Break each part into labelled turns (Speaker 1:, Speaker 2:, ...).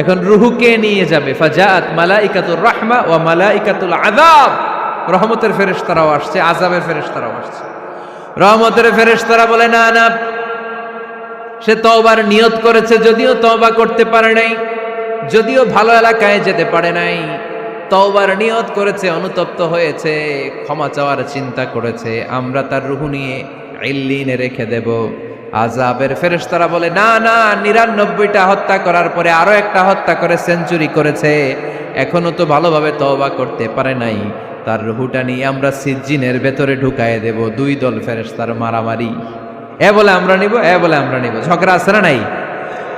Speaker 1: এখন রুহু কে নিয়ে যাবে? ফাজাত মালাইকাতুর রাহমা ও মালাইকাতুল আজাব রহমতের ফেরেশতারাও আসছে, আযাবের ফেরেশতারাও আসছে। রহমতের ফেরেশতারা বলে, না না, সে তওবার নিয়ত করেছে, যদিও তওবা করতে পারে নাই, যদিও ভালো এলাকায় যেতে পারে নাই, তওবার নিয়ত করেছে, অনুতপ্ত হয়েছে, ক্ষমা চাওয়ার চিন্তা করেছে, আমরা তার রুহু নিয়ে ইল্লিনে রেখে দেব। আজাবের ফেরেশতারা বলে, না না, নিরানব্বইটা হত্যা করার পরে আরও একটা হত্যা করে সেঞ্চুরি করেছে। এখনও তো ভালোভাবে তওবা করতে পারে নাই। তার রুহুটা নিয়ে আমরা সিজ্জিনের ভেতরে ঢুকায় দেব, দুই দল ফেরেস তার মারামারি। এ বলে আমরা নিব, এ বলে আমরা নিব। ঝগড়া আছে না নাই?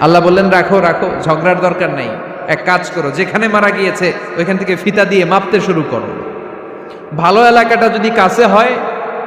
Speaker 1: আল্লাহ বললেন, রাখো রাখো, ঝগড়ার দরকার নাই। এক কাজ করো, যেখানে মারা গিয়েছে, ওইখান থেকে ফিতা দিয়ে মাপতে শুরু করো। ভালো এলাকাটা যদি কাছে হয়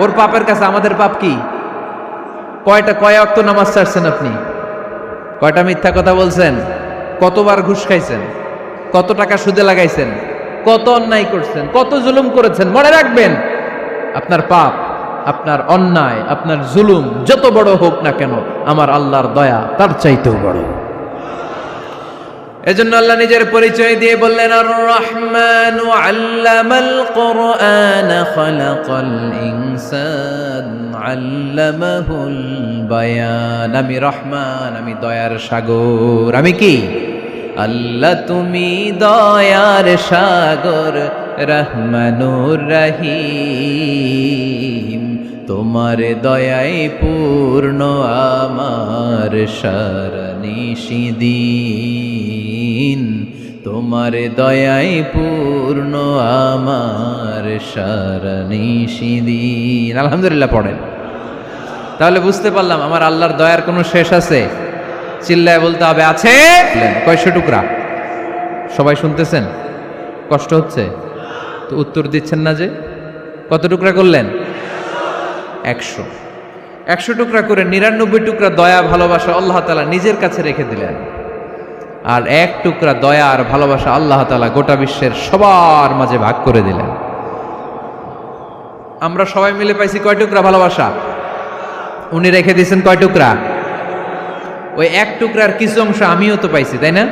Speaker 1: ওর পাপের কাছে আমাদের পাপ কি? কয়টা, কয় অক্ত নামাজ ছাড়ছেন আপনি? কয়টা মিথ্যা কথা বলছেন? কতবার ঘুষ খাইছেন? কত টাকা সুদে লাগাইছেন? কত অন্যায় করছেন? কত জুলুম করেছেন? মনে রাখবেন, আপনার পাপ, আপনার অন্যায়, আপনার জুলুম যত বড় হোক না কেন, আমার আল্লাহর দয়া তার চাইতেও বড়। এজন্য আল্লাহ নিজের পরিচয় দিয়ে বললেন আর রহমান আল্লামাল কোরআন খালাকাল ইনসান আল্লামাহুল বায়ান। আমি রহমান, আমি দয়ার সাগর। আমি কি? আল্লাহ তুমি দয়ার সাগর, রহমানুর রহিম। তোমার দয়ায় পূর্ণ, আমার সারনিশিদিন তোমার দয়ায় পূর্ণ, আমার সারনিশিদিন আলহামদুলিল্লাহ পড়েন। তাহলে বুঝতে পারলাম আমার আল্লাহর দয়ার কোনো শেষ আছে? চিল্লায় বলতে হবে, আছে? কয়শো টুকরা? সবাই শুনতেছেন? কষ্ট হচ্ছে? তো উত্তর দিচ্ছেন না যে? কত টুকরা করলেন? একশো। একশো টুকরা করে নিরানব্বই টুকরা দয়া, ভালোবাসা আল্লাহ তালা নিজের কাছে রেখে দিলেন। আর এক টুকরা দয়া আর ভালোবাসা আল্লাহ তালা গোটা বিশ্বের সবার মাঝে ভাগ করে দিলেন। আমরা সবাই মিলে পাইছি কয় টুকরা ভালোবাসা? উনি রেখে দিয়েছেন কয় টুকরা? ওই এক টুকরার কিছু অংশ আমিও তো পাইছি, তাই না?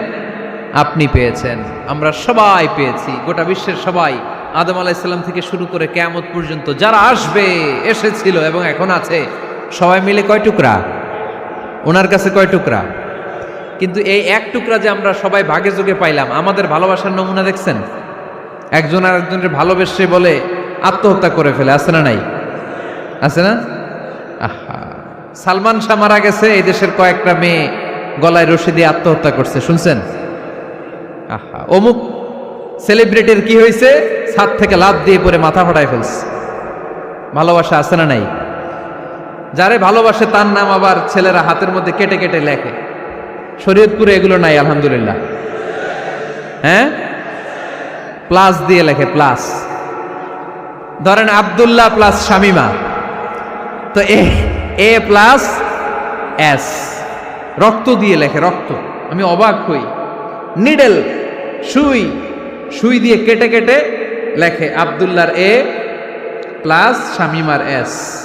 Speaker 1: আপনি পেয়েছেন, আমরা সবাই পেয়েছি, গোটা বিশ্বের সবাই। আদম আলাইসাল্লাম থেকে শুরু করে কেয়ামত পর্যন্ত যারা আসবে, এসেছিল এবং এখন আছে। সবাই মিলে কয় টুকরা? ওনার কাছে কয় টুকরা? কিন্তু এই এক টুকরা যে আমরা সবাই ভাগে যোগে পাইলাম, আমাদের ভালোবাসার নমুনা দেখছেন? একজন আর একজনের ভালোবেসে বলে আত্মহত্যা করে ফেলে, আছে না নাই? আছে না? আহা, সালমান শাহ মারা গেছে, এই দেশের কয়েকটা মেয়ে গলায় রশি দিয়ে আত্মহত্যা করছে, শুনছেন? আহা, অমুক সেলিব্রিটির কি হয়েছে ছাদ থেকে লাভ দিয়ে পরে মাথা ফাটায় ফেলছে। ভালোবাসা আছে না নাই? যারে ভালোবাসে তার নাম আবার ছেলেরা হাতের মধ্যে কেটে কেটে লেখে। শরীয়তপুরে এগুলো নাই, আলহামদুলিল্লাহ। হ্যাঁ? প্লাস দিয়ে লেখে, প্লাস। ধরেন আব্দুল্লাহ প্লাস শামিমা। তো এ এ প্লাস এস। রক্ত দিয়ে লেখে, রক্ত। আমি অবাক হই। নিডেল, সুই। সুই দিয়ে কেটে কেটে লেখে আবদুল্লার এ প্লাস শামিমার এস।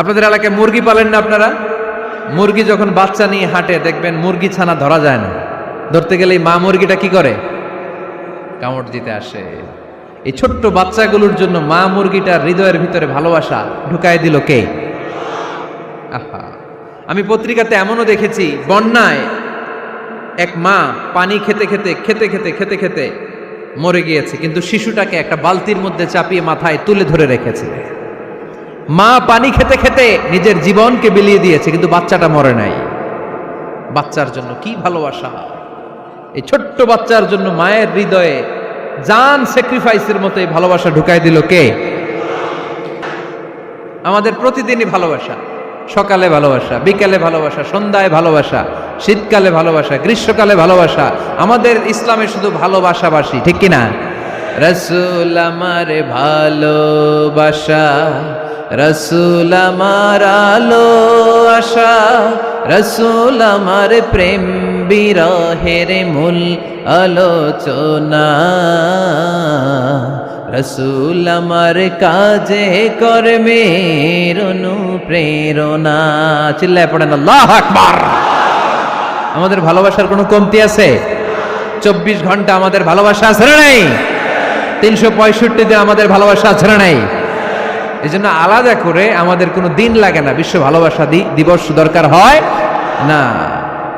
Speaker 1: আপনাদের এলাকায় মুরগি পালেন না আপনারা? মুরগি যখন বাচ্চা নিয়ে হাঁটে, দেখবেন মুরগি ছানা ধরা যায় না। ধরতে গেলে মা মুরগিটা কি করে? কামড় দিতে আসে। এই ছোট্ট বাচ্চাগুলোর জন্য মা মুরগিটার হৃদয়ের ভিতরে ভালোবাসা ঢুকাই দিল কে? আহা। আমি পত্রিকাতে এমনও দেখেছি, বন্যায় এক মা পানি খেতে খেতে খেতে খেতে খেতে খেতে মরে গিয়েছে। কিন্তু শিশুটাকে একটা বালতির মধ্যে চাপিয়ে মাথায় তুলে ধরে রেখেছে। মা পানি খেতে খেতে নিজের জীবনকে বিলিয়ে দিয়েছে, কিন্তু বাচ্চাটা মরে নাই। বাচ্চার জন্য কি ভালোবাসা? এই ছোট্ট বাচ্চার জন্য মায়ের হৃদয়ে জান স্যাক্রিফাইসের মতো এই ভালোবাসা ঢুকাই দিল কে? আমাদের প্রতিদিনই ভালোবাসা। সকালে ভালোবাসা, বিকালে ভালোবাসা, সন্ধ্যায় ভালোবাসা, শীতকালে ভালোবাসা, গ্রীষ্মকালে ভালোবাসা, আমাদের ইসলামে শুধু ভালোবাসাবাসি, ঠিক কিনা? রসুল আমার ভালোবাসা। রসুল আমার আলো আশা, রসুল আমার প্রেম বিরহের মূল আলোচনা। রসুল আমার কাজে কর্মের অনুপ্রেরণা। চিল্লায় পড়েন আকবার। আমাদের ভালোবাসার কোনো কমতি আছে? চব্বিশ ঘণ্টা আমাদের ভালোবাসা আছে না নাই? তিনশো পঁয়ষট্টি দিন আমাদের ভালোবাসা আছে না নাই? এই জন্য আলাদা করে আমাদের কোনো দিন লাগে না। বিশ্ব ভালোবাসা দিবস দরকার হয় না।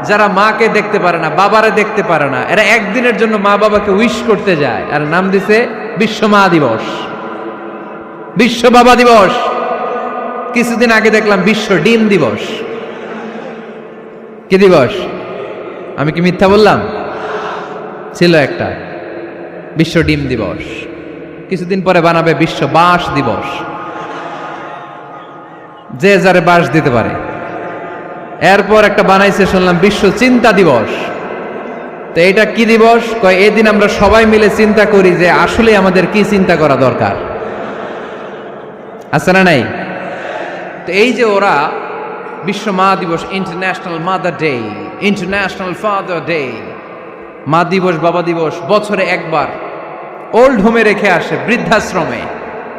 Speaker 1: যারা মাকে দেখতে পারে না, বাবারে দেখতে পারে না, এরা একদিনের জন্য মা বাবাকে উইশ করতে যায়। আর নাম দিছে বিশ্ব মা দিবস। বিশ্ব বাবা দিবস। কিছুদিন আগে দেখলাম বিশ্ব ডিম দিবস। কি দিবস? আমি কি মিথ্যা বললাম? ছিল একটা। বিশ্ব ডিম দিবস। কিছুদিন পরে বানাবে বিশ্ব বাঁশ দিবস। যে যারে বাস দিতে পারে। এরপর একটা বানাইছে, শুনলাম, বিশ্ব চিন্তা দিবস। তো এটা কি দিবস? কয়, এদিন আমরা সবাই মিলে চিন্তা করি যে আসলে আমাদের কি চিন্তা করা দরকার। আছে না নাই? তো এই যে ওরা বিশ্ব মা দিবস international mother day international father day মা দিবস, বাবা দিবস, বছরে একবার ওল্ড হোমে রেখে আসে, বৃদ্ধাশ্রমে।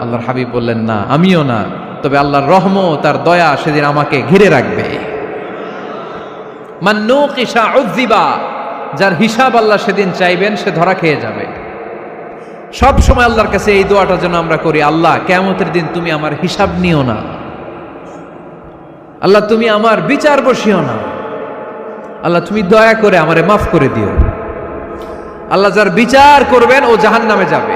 Speaker 1: আল্লাহর হাবিব বললেন, না, আমিও না। তবে আল্লাহর রহমত আর দয়া সেদিন আমাকে ঘিরে রাখবে। যার হিসাব আল্লাহ সেদিন চাইবেন, সে ধরা খেয়ে যাবে। সব সময় আল্লাহর কাছে এই দোয়াটা যেন আমরা করি, আল্লাহ কেমতের দিন তুমি আমার হিসাব নিও না। আল্লাহ, তুমি আমার বিচার বসিও না। আল্লাহ, তুমি দয়া করে আমারে মাফ করে দিও। আল্লাহ যার বিচার করবেন, ও জাহান নামে যাবে।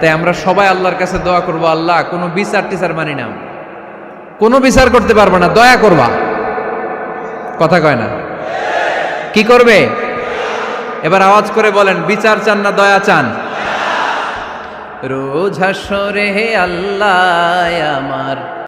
Speaker 1: তাই আমরা সবাই আল্লাহর কাছে দোয়া করব, আল্লাহ, কোনো বিচার টিচার মানি না। কোনো বিচার করতে পারব না, দয়া করবা। কথা কয় না? কি করবে? এবার আওয়াজ করে বলেন, বিচার চান না, দয়া চান। রোজ হাসরে আল্লাহ, আমার